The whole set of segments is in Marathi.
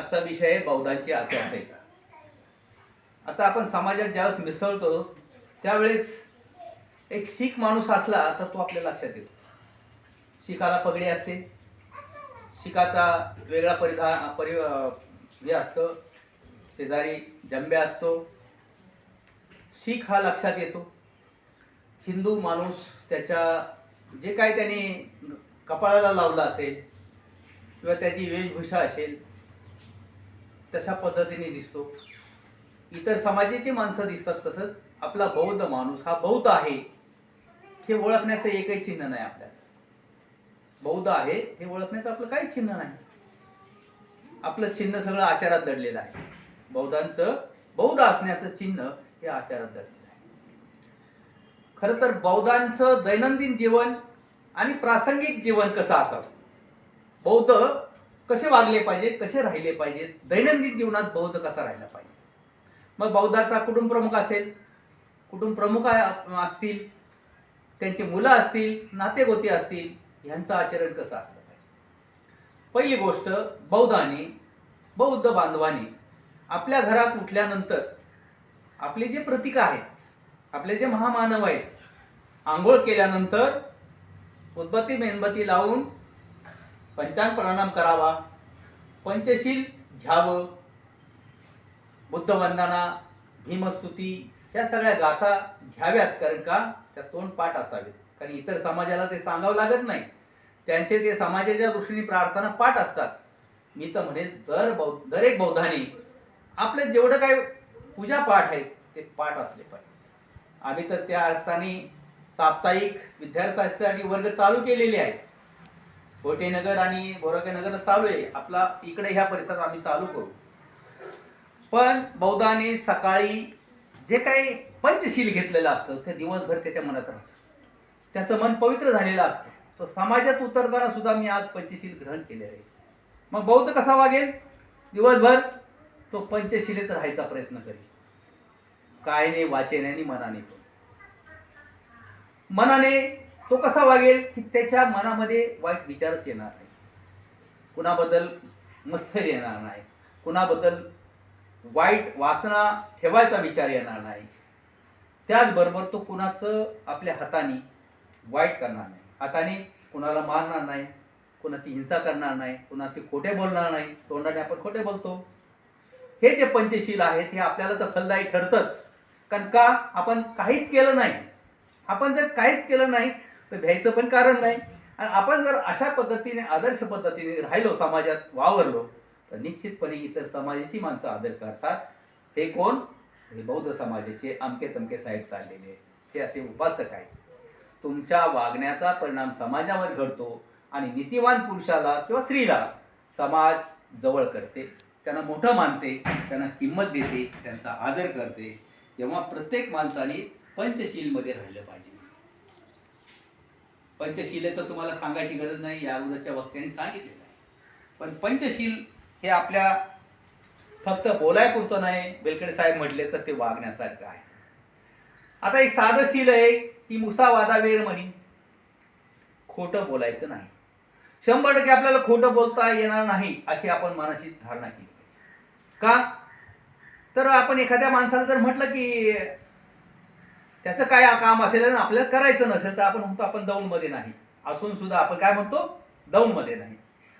आजचा विषय आहे बौद्धांची आचारसंहिता. आता आपण समाजात ज्यावेळेस मिसळतो त्यावेळेस एक शीख माणूस असला तर तो आपल्या लक्षात येतो. शिखाला पगडी असते. शिखाचा वेगळा परिधान परि हे असतं. शेजारी जंबे असतो. शीख हा लक्षात येतो. हिंदू माणूस त्याच्या जे काय त्याने कपाळाला लावलं असेल किंवा त्याची वेशभूषा असेल तशा पद्धतीने दिसतो. इतर समाजाची माणसं दिसतात तसंच आपला बौद्ध माणूस हा बौद्ध आहे हे ओळखण्याचं एकही चिन्ह नाही आपल्याला. बौद्ध आहे हे ओळखण्याचं आपलं काही चिन्ह नाही. आपलं चिन्ह सगळं आचारात दडलेलं आहे. बौद्धांचं बौद्ध असण्याचं चिन्ह हे आचारात दडलेलं आहे. खरं तर बौद्धांचं दैनंदिन जीवन आणि प्रासंगिक जीवन कसं असावं? बौद्ध कसे वागले पाहिजे कसे राहिले पाहिजेत दैनंदिन जीवनात बौद्ध कसा राहिला पाहिजे? मग बौद्धाचा कुटुंब प्रमुख असेल कुटुंब प्रमुख असतील त्यांची मुलं असतील नातेगोती असतील यांचं आचरण कसं असलं पाहिजे? पहिली गोष्ट बौद्धाने बौद्ध बांधवाने आपल्या घरात उठल्यानंतर आपले जे प्रतीक आहेत आपले जे महामानव आहेत आंघोळ केल्यानंतर उदबत्ती मेणबत्ती लावून पंचांग प्रणाम करावा. पंचशील घ्यावं. बुद्धवंदना भीमस्तुती ह्या सगळ्या गाथा घ्याव्यात कारण का? त्या तोंड पाठ असावेत. कारण इतर समाजाला ते सांगावं लागत नाही. त्यांचे ते समाजाच्या दृष्टीने प्रार्थना पाठ असतात. मी तर म्हणेन दर बौद्ध दरेक बौद्धाने आपले जेवढं काय पूजा पाठ आहेत ते पाठ असले पाहिजे आम्ही तर त्या असताना साप्ताहिक विद्यार्थ्यांसाठी वर्ग चालू केलेले आहेत. गोटेनगर आणि बोरकेनगर चालू आहे. आपला इकडे ह्या परिसरात आम्ही चालू करू. पण बौद्धाने सकाळी जे काही पंचशील घेतलेलं असतं ते दिवसभर त्याच्या मनात राहतं. त्याचं मन पवित्र झालेलं असतं. तो समाजात उतरताना सुद्धा मी आज पंचशील ग्रहण केले आहे. मग बौद्ध कसा वागेल? दिवसभर तो पंचशिलेत राहायचा प्रयत्न करेल. कायने वाचेने आणि मनाने पण. मनाने तो कसा वागेल की त्याच्या मनामध्ये वाईट विचारच येणार नाही. कुणाबद्दल मत्सर येणार नाही. कुणाबद्दल वाईट वासना ठेवायचा विचार येणार नाही. त्याचबरोबर तो कुणाचं आपल्या हाताने वाईट करणार नाही. हाताने कुणाला मारणार नाही कुणाची हिंसा करणार नाही कुणाशी खोटे बोलणार नाही. तोंडाने आपण खोटे बोलतो. हे जे पंचशील आहेत हे आपल्याला तर फलदायी ठरतच. कारण का? आपण काहीच केलं नाही. आपण जर काहीच केलं नाही तर भ्यायचं पण कारण नाही. आणि आपण जर अशा पद्धतीने आदर्श पद्धतीने राहिलो समाजात वावरलो तर निश्चितपणे इतर समाजाची माणसं आदर करतात. हे कोण? हे बौद्ध समाजाचे अमके तमके साहेब चाललेले. ते असे उपासक आहेत. तुमच्या वागण्याचा परिणाम समाजावर घडतो आणि नीतिवान पुरुषाला किंवा स्त्रीला समाज जवळ करते. त्यांना मोठं मानते त्यांना किंमत देते त्यांचा आदर करते. तेव्हा प्रत्येक माणसाने पंचशीलमध्ये राहिलं पाहिजे. पंचशिलेचं तुम्हाला सांगायची गरज नाही या अगोदरच्या वक्त्यांनी सांगितलेलं आहे. पण पंचशील हे आपल्या फक्त बोलायपुरतं नाही बेलकडे साहेब म्हटले तर ते वागण्यासारखं आहे. आता एक साधं शील आहे की मुसा वादावेर म्हणी. खोटं बोलायचं नाही. शंभर टक्के आपल्याला खोटं बोलता येणार नाही अशी आपण मनाशी धारणा केली पाहिजे. का? तर आपण एखाद्या माणसाला जर म्हटलं की त्याचं काय काम असेल आणि आपल्याला करायचं नसेल तर आपण म्हणतो आपण दौंडमध्ये नाही. असून सुद्धा आपण काय म्हणतो? दौंडमध्ये नाही.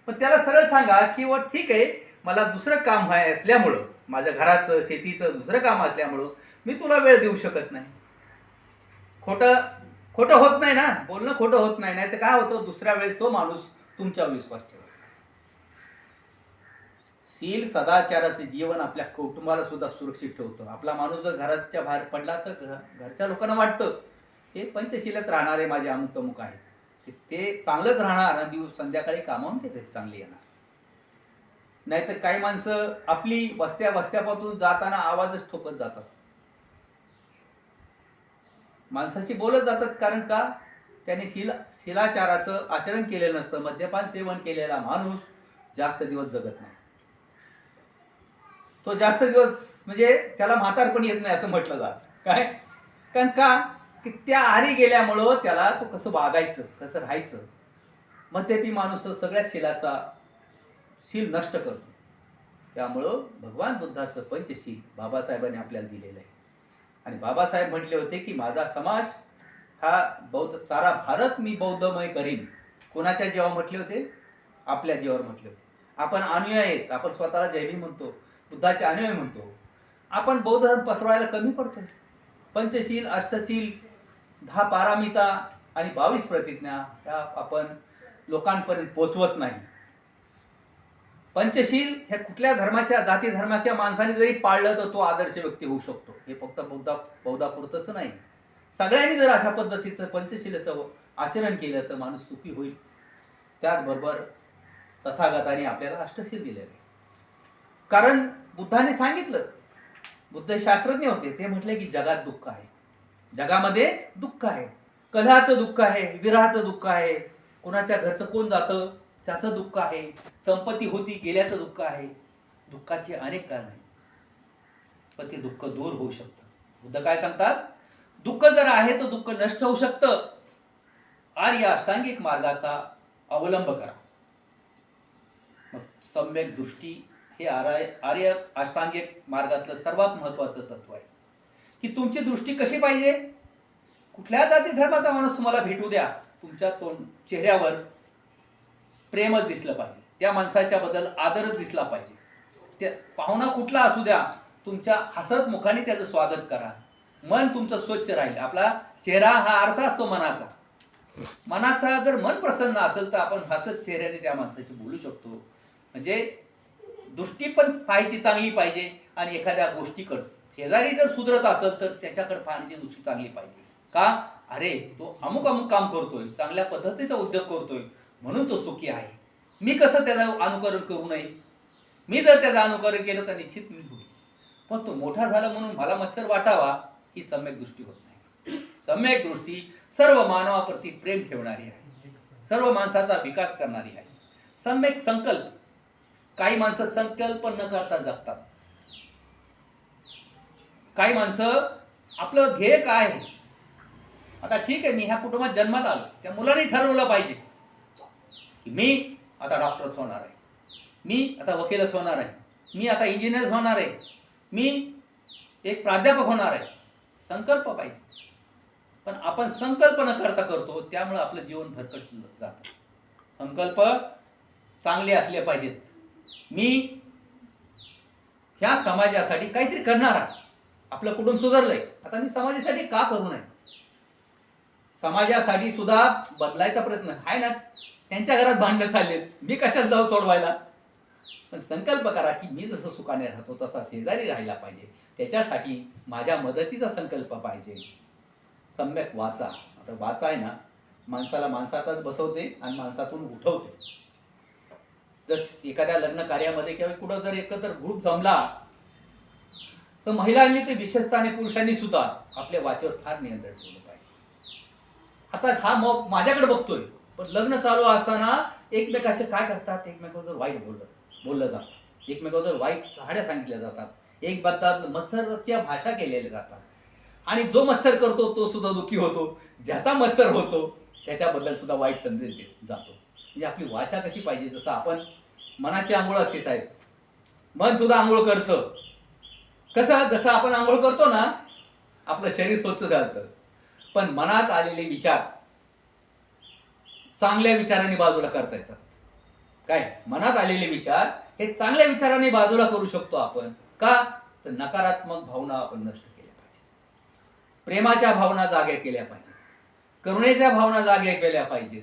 पण त्याला सरळ सांगा की व ठीक आहे मला दुसरं काम व्हाय असल्यामुळं माझ्या घराचं शेतीचं दुसरं काम असल्यामुळं मी तुला वेळ देऊ शकत नाही. खोटं खोटं होत नाही ना? बोलणं खोटं होत नाही. नाही तर काय होतं? दुसऱ्या वेळेस तो माणूस तुमच्यावर विश्वास ठेवतो. सील सदाचाराचे जीवन आपल्या कुटुंबाला सुद्धा सुरक्षित ठेवतं. आपला माणूस जर घराच्या बाहेर पडला तर घरच्या लोकांना वाटतं हे पंचशीलत राहणारे माझे अमुक तमुक आहेत. ते चांगलंच राहणार आणि दिवस संध्याकाळी कामावून ते घरी चांगले येणार. नाहीतर काही माणसं आपली वस्त्या वस्त्यापासून जाताना आवाजच ठोकत जातात. माणसाशी बोलत जातात कारण का? त्याने शिला शिलाचाराचं आचरण केलेलं नसतं. मद्यपान सेवन केलेला माणूस जास्त दिवस जगत नाही. तो जास्त दिवस म्हणजे त्याला म्हातारपण येत नाही असं म्हटलं जात. काय? कारण का? की त्या आरी गेल्यामुळं त्याला तो कसं वागायचं कसं राहायचं? मध्यपी माणूस सगळ्या शिलाचा शील नष्ट करतो. त्यामुळं भगवान बुद्धाचं पंचशील बाबासाहेबांनी आपल्याला दिलेलं आहे. आणि बाबासाहेब म्हटले होते की माझा समाज हा बौद्ध सारा भारत मी बौद्धमय करीन. कोणाच्या जीवावर म्हटले होते? आपल्या जीवावर म्हटले होते. आपण अनुयायी आहेत. आपण स्वतःला जैवी म्हणतो. बुद्धाचे अनुयायी म्हणतो. आपण बौद्ध धर्म पसरवायला कमी पडतो. पंचशील अष्टशील दहा पारामिता आणि बावीस प्रतिज्ञा ह्या आपण लोकांपर्यंत पोचवत नाही. पंचशील हे कुठल्या धर्माच्या जाती धर्माच्या माणसाने जरी पाळलं तर तो आदर्श व्यक्ती होऊ शकतो. हे फक्त बौद्धा बौद्धापुरतच नाही. सगळ्यांनी जर अशा पद्धतीचं पंचशीलाचं आचरण केलं तर माणूस सुखी होईल. त्याचबरोबर तथागताने आपल्याला अष्टशील दिलेलं आहे. कारण बुद्धाने सांगितलं. बुद्ध शास्त्रज्ञ होते ते म्हटले की जगात दुःख आहे. जगामध्ये दुःख आहे. कलाचं दुःख आहे विराचं दुःख आहे. कोणाच्या घरचं कोण जातं त्याचं दुःख आहे. संपत्ती होती गेल्याचं दुःख आहे. दुःखाची अनेक कारण आहेत. पण ते दुःख दूर होऊ शकतं. बुद्ध काय सांगतात? दुःख जर आहे तर दुःख नष्ट होऊ शकतं. आर्य अष्टांगिक मार्गाचा अवलंब करा. मग सम्यक दृष्टी हे आर्य आर्य अष्टांगिक मार्गातलं सर्वात महत्वाचं तत्व आहे. की तुमची दृष्टी कशी पाहिजे? कुठल्या जाती धर्माचा माणूस तुम्हाला भेटू द्या तुमच्या तोंड चेहऱ्यावर प्रेमच दिसलं पाहिजे. त्या माणसाच्या बद्दल आदरच दिसला पाहिजे. त्या पाहुणा कुठला असू द्या तुमच्या हसत मुखाने त्याचं स्वागत करा. मन तुमचं स्वच्छ राहील. आपला चेहरा हा आरसा असतो मनाचा. मनाचा जर मन प्रसन्न असेल तर आपण हसत चेहऱ्याने त्या माणसाची बोलू शकतो. म्हणजे दृष्टी पण पाहायची चांगली पाहिजे आणि एखाद्या गोष्टीकडं शेजारी जर सुधरत असेल तर त्याच्याकडे पाहण्याची दृष्टी चांगली पाहिजे. का? अरे तो अमुक अमुक काम करतोय चांगल्या पद्धतीचा उद्योग करतोय म्हणून तो सुखी आहे. मी कसं त्याचं अनुकरण करू नये? मी जर त्याचं अनुकरण केलं तर निश्चित मी होईल. पण तो मोठा झाला म्हणून मला मच्छर वाटावा ही सम्यक दृष्टी होत नाही. सम्यक दृष्टी सर्व मानवाप्रती प्रेम ठेवणारी आहे. सर्व माणसाचा विकास करणारी आहे. सम्यक संकल्प काही माणसं संकल्प न करता जगतात. काही माणसं आपलं ध्येय काय आहे? आता ठीक आहे मी ह्या कुटुंबात जन्मात आलो. त्या मुलांनी ठरवलं पाहिजे. की मी आता डॉक्टरच होणार आहे. मी आता वकीलच होणार आहे. मी आता इंजिनियर होणार आहे. मी एक प्राध्यापक होणार आहे. संकल्प पाहिजे. पण आपण संकल्प न करता करतो त्यामुळे आपलं जीवन भरकट जातं. संकल्प चांगले असले पाहिजेत. मी ह्या समाजासाठी काहीतरी करणार आहे. आपलं कुटुंब सुधारलंय. आता मी समाजासाठी का करू नये? समाजासाठी सुद्धा बदलायचा प्रयत्न आहे ना? त्यांच्या घरात भांडणं चाललेत मी कशाला जाऊ सोडवायला? पण संकल्प करा की मी जसं सुखाने राहतो तसा शेजारी राहायला पाहिजे. त्याच्यासाठी माझ्या मदतीचा संकल्प पाहिजे. सम्यक वाचा. आता वाचा आहे ना? माणसाला माणसातच बसवते आणि माणसातून उठवते. जर एखाद्या लग्न कार्यामध्ये किंवा कुठं जर एकत्र ग्रुप जमला तर महिलांनी ते विशेषतः आणि पुरुषांनी सुद्धा आपल्या वाचेवर फार नियंत्रण ठेवलं पाहिजे. आता हा मग माझ्याकडे बघतोय पण लग्न चालू असताना एकमेकाचे काय करतात? एकमेकावर वाईट बोललं बोललं जातं. एकमेकावर वाईट साड्या सांगितल्या जातात. एक बद्दल मत्सरच्या भाषा केलेल्या जातात. आणि जो मत्सर करतो तो सुद्धा दुःखी होतो. ज्याचा मत्सर होतो त्याच्याबद्दल सुद्धा वाईट संदेश जातो. म्हणजे आपली वाचा कशी पाहिजे जसं आपण मनाची आंघोळ असते साहेब. मन सुद्धा आंघोळ करतं. कसं जसं आपण आंघोळ करतो ना आपलं शरीर स्वच्छ राहतं. पण मनात आलेले विचार चांगल्या विचारांनी बाजूला करता येतात. काय? मनात आलेले विचार हे चांगल्या विचाराने बाजूला करू शकतो आपण. का? तर नकारात्मक भावना आपण नष्ट केल्या पाहिजे. प्रेमाच्या भावना जाग्या केल्या पाहिजेत. करुणेच्या भावना जाग्या केल्या पाहिजेत.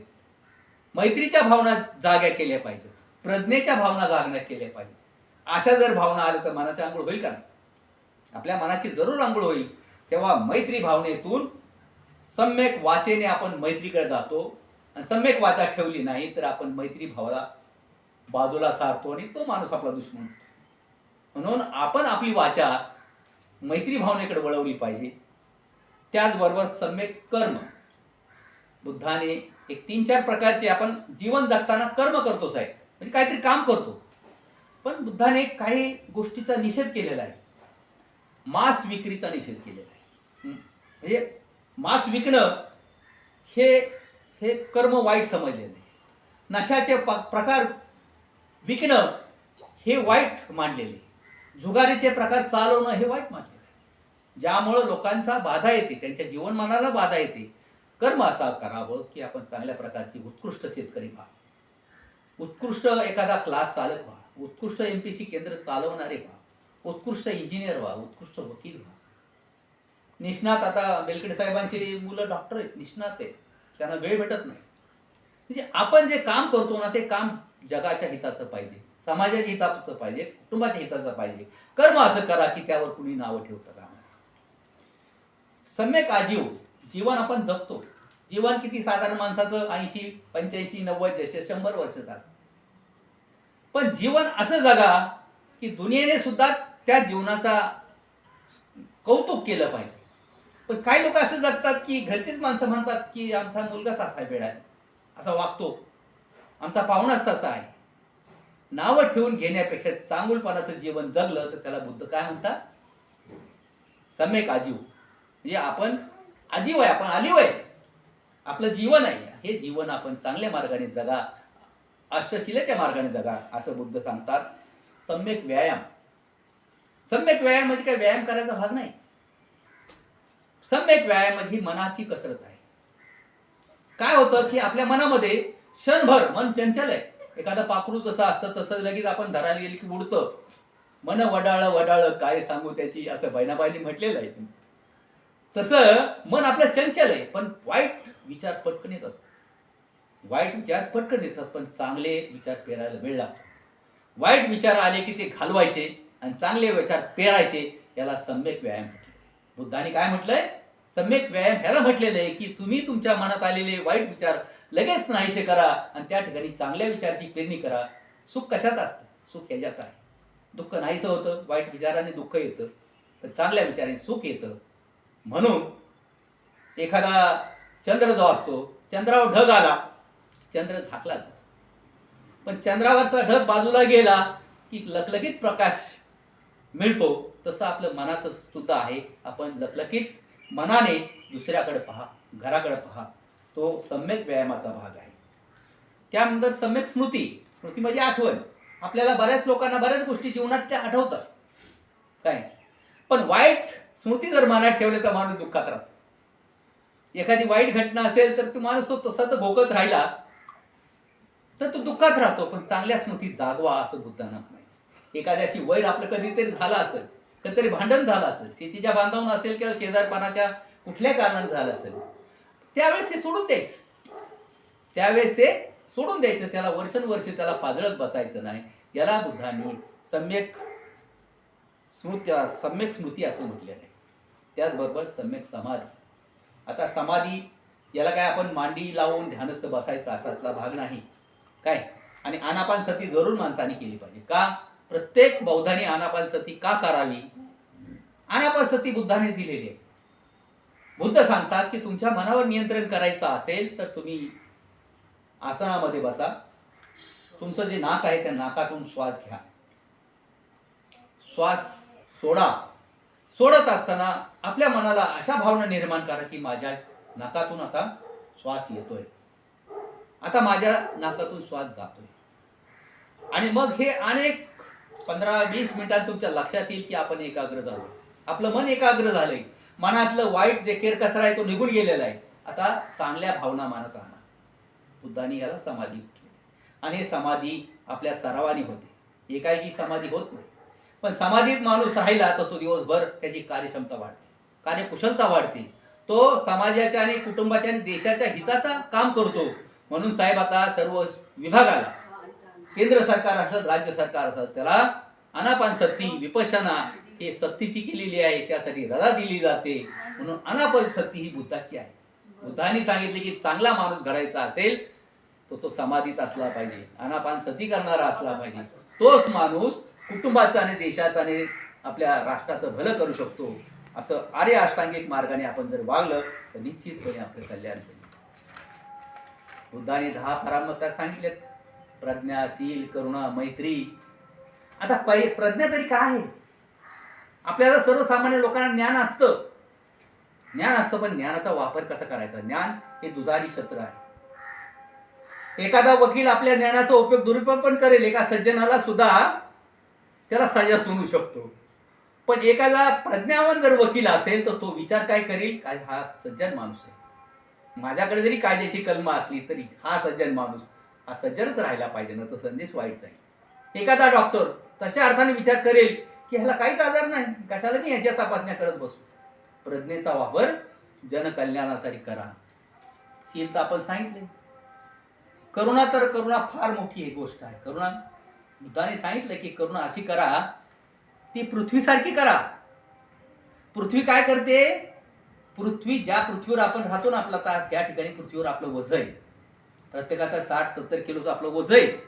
मैत्रीच्या भावना जाग्या केल्या पाहिजेत. प्रज्ञेच्या भावना जागण्या केल्या पाहिजेत. अशा जर भावना आल्या तर मनाची आंघोळ होईल का आपल्या मनाची जरूर आंघोळ होईल. तेव्हा मैत्री भावनेतून सम्यक वाचेने आपण मैत्रीकडे जातो आणि सम्यक वाचा ठेवली नाही तर आपण मैत्री भावाला बाजूला सारतो आणि तो माणूस आपला दुश्मन म्हणून आपण आपली वाचा मैत्री भावनेकडे वळवली पाहिजे. त्याचबरोबर सम्यक कर्म. बुद्धाने एक तीन चार प्रकारचे आपण जीवन जगताना कर्म करतो साहेब. म्हणजे काहीतरी काम करतो. पण बुद्धाने काही गोष्टीचा निषेध केलेला आहे. मांस विक्रीचा निषेध केलेला आहे. म्हणजे मांस विकणं हे हे कर्म वाईट समजलेलं आहे. नशाचे प- प्रकार विकणं हे वाईट मानलेले जुगारीचे प्रकार चालवणं हे वाईट मानलेलं आहे. ज्यामुळं लोकांचा बाधा येते त्यांच्या जीवनमानाला बाधा येते. कर्म असा करावं की आपण चांगल्या प्रकारची उत्कृष्ट शेतकरी व्हा. उत्कृष्ट एखादा क्लास चालक व्हा. उत्कृष्ट एम पी सी केंद्र चालवणारे व्हा. उत्कृष्ट इंजिनियर व्हा. उत्कृष्ट वकील व्हा. निष्णात आता बेलकडे साहेबांची मुलं डॉक्टर आहेत. निष्णात आहेत. त्यांना वेळ भेटत नाही. म्हणजे आपण जे काम करतो ना ते काम जगाच्या हिताचं पाहिजे. समाजाच्या हिताचं पाहिजे. कुटुंबाच्या हिताचं पाहिजे. कर्म असं करा की त्यावर कुणी नावं ठेवतं का सम्यक आजीव जीवन आपण जगतो. जीवन किती साधारण माणसाचं ऐंशी पंच्याऐंशी नव्वद जसे शंभर वर्षाचं असतं. पण जीवन असं जगा की दुनियेने सुद्धा त्या जीवनाचा कौतुक केलं पाहिजे. पण काही लोक असं जगतात की घरचीच माणसं म्हणतात की आमचा मुलगाच असा वेळ आहे. असा वागतो. आमचा पाहुणाच तसा आहे. नावं ठेवून घेण्यापेक्षा चांगुलपणाचं जीवन जगलं तर त्याला बुद्ध काय म्हणतात? सम्यक आजीव. म्हणजे आपण आजीव आहे आपण आली आहे आपलं जीवन आहे. हे जीवन आपण चांगल्या मार्गाने जगा. अष्टशिलेच्या मार्गाने जगा असं बुद्ध सांगतात. सम्यक व्यायाम. सम्यक व्यायाम म्हणजे काय? व्यायाम करायचा भाग नाही. सम्यक व्यायाम म्हणजे ही मनाची कसरत आहे. काय होतं की आपल्या मनामध्ये क्षणभर मन चंचल आहे एखादं पाखरू जसं असतं तसं लगेच आपण धरायला गेलं की उडतं. मन वडाळ वडाळ काय सांगू त्याची असं बहिणाबाईंनी म्हटलेलं आहे. तसं मन आपलं चंचल आहे पण वाईट विचार पटकन येतात. वाईट विचार पटकन येतात पण चांगले विचार पेरायला वेळ लागतो. वाईट विचार आले की ते घालवायचे आणि चांगले विचार पेरायचे याला सम्यक व्यायाम म्हटले. बुद्धाने काय म्हटलंय? सम्यक व्यायाम ह्याला म्हटलेलं आहे की तुम्ही तुमच्या मनात आलेले वाईट विचार लगेच नाहीसे करा आणि त्या ठिकाणी चांगल्या विचाराची पेरणी करा. सुख कशात असतं? सुख ह्याच्यात आहे. दुःख नाहीसं होतं वाईट विचाराने दुःख येतं. तर चांगल्या विचाराने सुख येतं. म्हणून एखादा चंद्र जो असतो चंद्रावर ढग आला चंद्र झाकला जातो. पण चंद्रावरचा ढग बाजूला गेला की लकलकीत प्रकाश मिळतो तसं आपलं मनाचं सुद्धा आहे. आपण लकलकीत मनाने दुसऱ्याकडे पहा घराकडे पहा. तो सम्यक व्यायामाचा भाग आहे. त्यानंतर सम्यक स्मृती. स्मृती म्हणजे आठवण. आपल्याला बऱ्याच लोकांना बऱ्याच गोष्टी जीवनात त्या आठवतात. काय? पण वाईट स्मृती जर मनात ठेवले तर माणूस दुःखात राहतो. एखादी वाईट घटना असेल तर तो माणूस तो तसा तर भोगत राहिला तर तो दुःखात राहतो पण चांगल्या स्मृती जागवा असं बुद्धांना म्हणायचं. एखाद्याशी वैर आपलं कधीतरी झालं असेल कधीतरी भांडण झालं असेल शेतीच्या बांधावून असेल किंवा शेजारपणाच्या कुठल्या कारणाने झालं असेल त्यावेळेस ते सोडून द्यायचं. त्यावेळेस ते सोडून द्यायचं त्याला वर्षानुवर्ष त्याला पाजळत बसायचं नाही. याला बुद्धांनी सम्यक स्मृती सम्यक स्मृती असं म्हटलेलं आहे. त्याचबरोबर सम्यक समाधी. आता समाधी याला काय आपण मांडी लावून ध्यानस्थ बसायचा असातला भाग नाही. काय? आणि आनापान सती जरूर माणसाने केली पाहिजे. का? प्रत्येक बौद्धाने आनापान सती का करावी? आनापान सती बुद्धाने दिलेली आहे. बुद्ध सांगतात की तुमच्या मनावर नियंत्रण करायचं असेल तर तुम्ही आसनामध्ये बसा. तुमचं जे नाक आहे त्या नाकातून श्वास घ्या. श्वास सोडा. सोडत असताना आपल्या मनाला अशा भावना निर्माण करा की माझ्या नाकातून आता श्वास येतोय. आता माझ्या नाकातून श्वास जातोय. आणि मग हे अनेक पंधरा वीस मिनिटात तुमच्या लक्षात येईल की आपण एकाग्र झालो. आपलं मन एकाग्र झालंय. मनातलं वाईट जे केरकचरा आहे तो निघून गेलेला आहे. आता चांगल्या भावना मानत राहणार बुद्धांनी याला समाधी आणि हे समाधी आपल्या सरावाने होते. एकाएकी समाधी होत नाही. पण समाधीत माणूस राहिला तर तो दिवसभर त्याची कार्यक्षमता वाढते कार्यकुशलता वाढते. तो समाजाच्या आणि कुटुंबाच्या आणि देशाच्या हिताचा काम करतो. म्हणून साहेब आता सर्व विभागाला केंद्र सरकार असेल राज्य सरकार असेल त्याला अनापान सक्ती विपशना हे सक्तीची केलेली आहे त्यासाठी रजा दिली जाते. म्हणून अनापन सक्ती ही बुद्धाची आहे. बुद्धांनी सांगितले की चांगला माणूस घडायचा असेल तो तो समाधीत असला पाहिजे अनापान सती करणारा असला पाहिजे. तोच माणूस कुटुंबाचा आणि देशाचा आणि आपल्या राष्ट्राचं भलं करू शकतो असं आर्य अष्टांगिक मार्गाने आपण जर वागलं तर निश्चितपणे आपलं कल्याण होईल. बुद्धाने दहा परामर्शात सांगितलेत प्रज्ञा शील करुणा मैत्री. आता पै प्रज्ञा तरी काय आहे? आपल्याला सर्वसामान्य लोकांना ज्ञान असतं. ज्ञान असतं पण ज्ञानाचा वापर कसा करायचा? ज्ञान हे दुधारी शस्त्र आहे. एखादा वकील आपल्या ज्ञानाचा उपयोग दुरुपयोग पण करेल एका सज्जनाला सुद्धा त्याला सजा सुनू शकतो. पण एखादा प्रज्ञावान जर वकील असेल तर तो विचार काय करेल? काय हा सज्जन माणूस आहे. माझ्याकडे जरी कायद्याची कलमा असली तरी हा सज्जन माणूस हा सज्जनच राहायला पाहिजे ना तर संदेश वाईट जाईल. एखादा डॉक्टर तशा अर्थाने विचार करेल की ह्याला काहीच आजार नाही. कशाला मी ह्याच्या तपासण्या करत बसू? प्रज्ञेचा वापर जनकल्याणासाठी करा. शीलचं आपण सांगितले करुणा तर करुणा फार मोठी एक गोष्ट आहे. करुणा बुद्धाने सांगितलं की करुणा अशी करा ती पृथ्वीसारखी करा. पृथ्वी काय करते? पृथ्वी ज्या पृथ्वीवर आपण राहतो ना आपला तास या ठिकाणी पृथ्वीवर आपलं वज आहे. प्रत्येकाचा साठ सत्तर किलोचं आपलं वज आहे.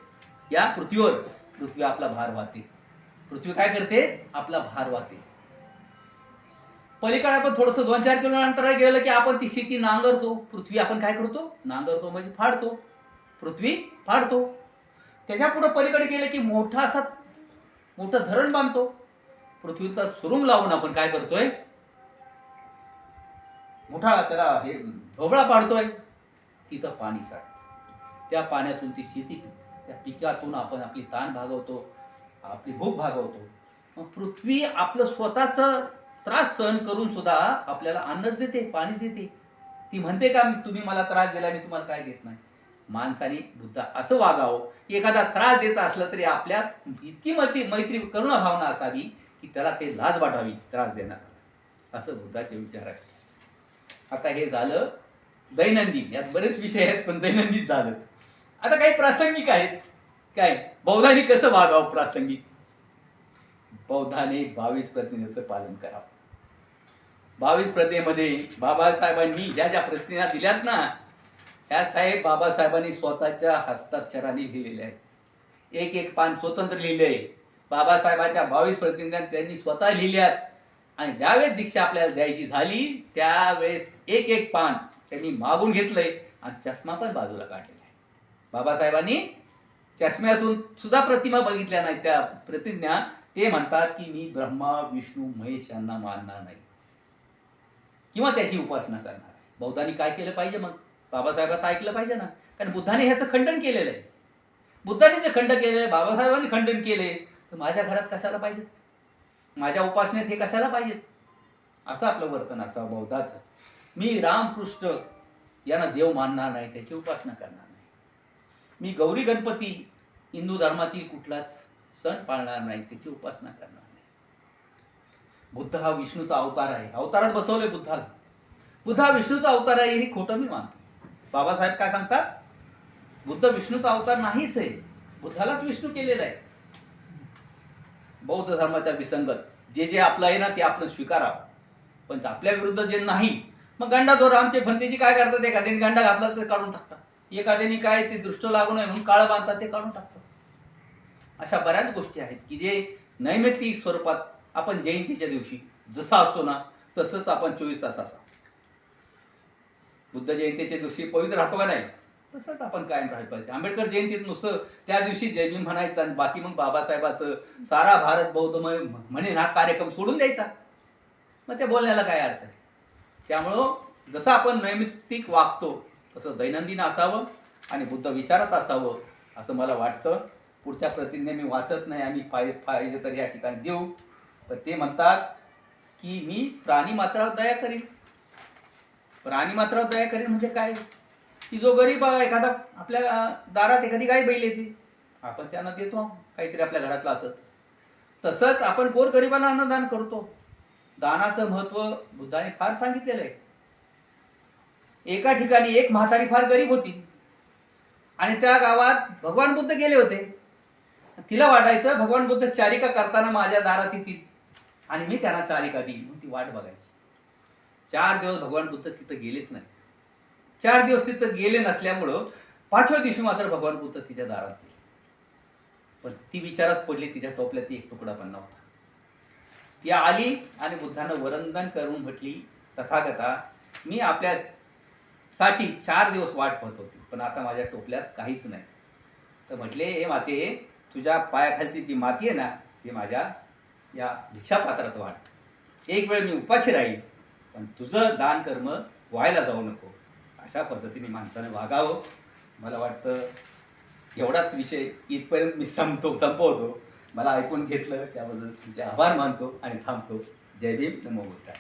या पृथ्वीवर पृथ्वी आपला भार वाहते. पृथ्वी काय करते? आपला भार वाहते. पलीकडे आपण थोडंसं दोन चार किलो अंतरावर गेलं की आपण ती शेती नांगरतो. पृथ्वी आपण काय करतो? नांगरतो म्हणजे फाडतो. पृथ्वी फाडतो. त्याच्या पुढे पलीकडे गेलं की मोठा असा मोठं धरण बांधतो. पृथ्वीचा सुरुंग लावून आपण काय करतोय? मोठा त्याला हे ढोबळा पाडतोय. तिथं पाणी साठ त्या पाण्यातून ती शेती त्या पिकातून आपण आपली ताण भागवतो आपली भूक भागवतो. मग पृथ्वी आपलं स्वतःचं त्रास सहन करून सुद्धा आपल्याला अन्नच देते पाणीच देते. ती म्हणते का तुम्ही मला त्रास दिला मी तुम्हाला काय देत नाही. माणसाने बुद्धा असं वागावं की एखादा त्रास देत असला तरी आपल्यात इतकी मती मैत्री करुणा भावना असावी की त्याला ते लाज वाटावी त्रास देणार. असं बुद्धाचे विचार आहे आता हे झालं दैनंदिन. यात बरेच विषय आहेत पण दैनंदिन झालं. आता काही प्रासंगिक आहेत. काय? बौद्धांनी कसं वागावं प्रासंगिक? बौद्धाने बावीस प्रतिज्ञेचं पालन करावं. बावीस प्रतिमेमध्ये बाबासाहेबांनी ज्या ज्या प्रतिज्ञा दिल्यात ना त्या साहेब बाबासाहेबांनी स्वतःच्या हस्ताक्षराने लिहिलेल्या आहेत. एक एक पान स्वतंत्र लिहिले आहे. बाबासाहेबाच्या बावीस प्रतिज्ञा त्यांनी स्वतः लिहिल्यात. आणि ज्यावेळेस दीक्षा आपल्याला द्यायची झाली त्यावेळेस एक एक पान त्यांनी मागून घेतलंय आणि चष्मा पण बाजूला काढलेला आहे. बाबासाहेबांनी चष्म्यासून सुद्धा प्रतिमा बघितल्या नाही त्या प्रतिज्ञा ते म्हणतात की मी ब्रह्मा विष्णू महेश यांना मानणार नाही. किंवा त्याची उपासना करणार आहे. काय केलं पाहिजे मग? बाबासाहेबाचं ऐकलं पाहिजे ना. कारण बुद्धाने ह्याचं खंडन केलेलं आहे. बुद्धाने जे खंड केले बाबासाहेबांनी खंडन केले तर माझ्या घरात कशाला पाहिजेत माझ्या उपासनेत हे कशाला पाहिजेत असं आपलं वर्तन असावं बौद्धाचं. मी रामकृष्ण यांना देव मानणार नाही त्याची उपासना करणार नाही. मी गौरी गणपती हिंदू धर्मातील कुठलाच सण पाळणार नाही त्याची उपासना करणार नाही. बुद्ध हा विष्णूचा अवतार आहे. अवतारात बसवलंय बुद्धाला. बुद्ध हा विष्णूचा अवतार आहे हे खोटं मी मानतो. बाबासाहेब काय सांगतात? बुद्ध विष्णूचा अवतार नाहीच आहे. बुद्धालाच विष्णू केलेला आहे. बौद्ध धर्माच्या विसंगत जे जे आपलं आहे ना ते आपण स्वीकारावं. पण आपल्या विरुद्ध जे नाही मग गंडाधोर आमचे भंतेजी काय करतात? एखाद्याने गंडा घातला तर काढून टाकतात. एखाद्याने काय ते दृष्ट लागू नये म्हणून काळं बांधतात ते काढून टाकतात. अशा बऱ्याच गोष्टी आहेत की जे नैमित्तिक स्वरूपात आपण जयंतीच्या दिवशी जसा असतो ना तसंच आपण चोवीस तास असा बुद्ध जयंतीच्या दिवशी पवित्र राहतो का नाही? तसंच आपण कायम राहिलं पाहिजे. आंबेडकर जयंतीत नुसतं त्या दिवशी जयभीम म्हणायचं आणि बाकी मग बाबासाहेबाचं सारा भारत बौद्धमय म्हणेन हा कार्यक्रम सोडून द्यायचा. मग ते बोलण्याला काय अर्थ आहे? त्यामुळं जसं आपण नैमित्तिक वागतो तसं दैनंदिन असावं आणि बुद्ध विचारत असावं असं मला वाटतं. पुढच्या प्रतिज्ञा मी वाचत नाही आम्ही पाय पाहिजे तर या ठिकाणी देऊ. तर ते म्हणतात की मी प्राणी मात्रावर दया करीन. प्राणी मात्र दया करेल म्हणजे काय? की जो गरीब आहे, एखादा आपल्या दारात एखादी गाय बैल येते आपण त्यांना देतो काहीतरी आपल्या घरातलं असत तसंच आपण गोर गरिबांना अन्नदान करतो. दानाचं महत्त्व बुद्धाने फार सांगितलेलं आहे. एका ठिकाणी एक म्हातारी फार गरीब होती. आणि त्या गावात भगवान बुद्ध गेले होते. तिला वाटायचं भगवान बुद्ध चारिका करताना माझ्या दारात येतील. आणि मी त्यांना चारिका देईन. ती वाट बघायची. चार दिवस भगवान बुद्ध तिथं गेलेच नाही. चार दिवस तिथं गेले नसल्यामुळं पाचव्या दिवशी मात्र भगवान बुद्ध तिच्या दारात गेले. पण ती विचारात पडली तिच्या टोपल्यात एक तुकडा पण नव्हता. ती आली आणि बुद्धानं वरंदन करून म्हटली तथागता मी आपल्या साठी चार दिवस वाट पाहत होती पण आता माझ्या टोपल्यात काहीच नाही. तर म्हटले हे माते तुझ्या पायाखालची जी माती आहे ना ती माझ्या या भिक्षापात्रात वाढ. एक वेळ मी उपाशी राहील पण तुझं दान कर्म व्हायला जाऊ नको. अशा पद्धतीने माणसाने वागावं. मला वाटतं एवढाच विषय इथपर्यंत मी संपतो संपवतो. मला ऐकून घेतलं त्याबद्दल तुमचे आभार मानतो आणि थांबतो. जय भीम. नमो बुद्धाय.